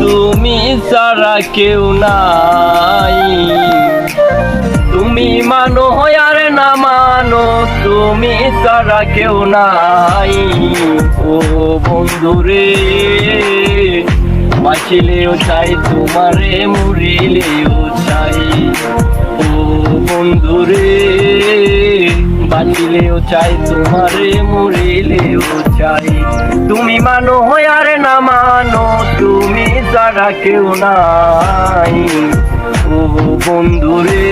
তুমি ছাড়া কেউ নাই। তুমি মানো আর না মানো, তুমি ছাড়া কেউ নাই। ও বন্ধুরে বাঁচিলেও চাই, তোমারে মরিলেও চাই। ও বন্ধুরে বাঁচিলেও চাই, তোমারে মরিলেও চাই। তুমি মানো আর না মানো ছাড়া কেউ নাই। ও বন্ধুরে,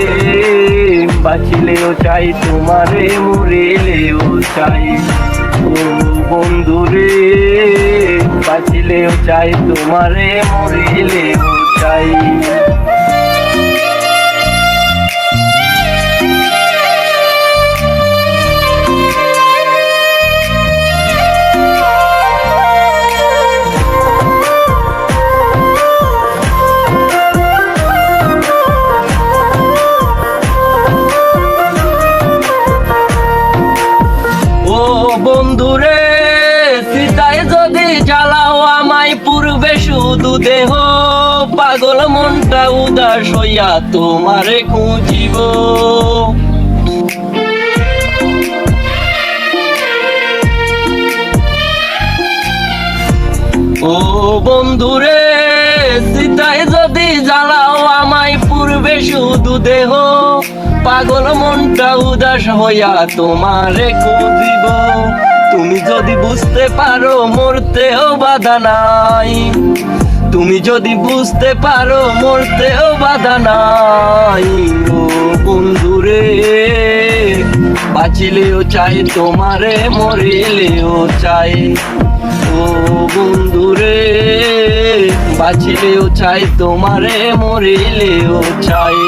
বাঁচিলেও চাই, তোমারে মরিলেও চাই। ও বন্ধুরে, বাঁচিলেও চাই, তোমারে মরিলেও শুধু দেহ, পাগল মনটা উদাস হইয়া তোমারে খুঁজিব। ও বন্ধুরে, সীতায় যদি জ্বালাও আমায় পূর্বে শুধু দেহ, পাগল মনটা উদাস হইয়া তোমারে খুঁজিব। তুমি যদি বুঝতে পারো মরতেও বাধা নাই। তুমি যদি বুঝতে পারো মরতেও বাধা নাই। ও বন্ধুরে বাঁচিলেও চাই, তোমারে মরিলেও চাই। ও বন্ধুরে বাঁচিলেও চাই, তোমারে মরিলেও চাই।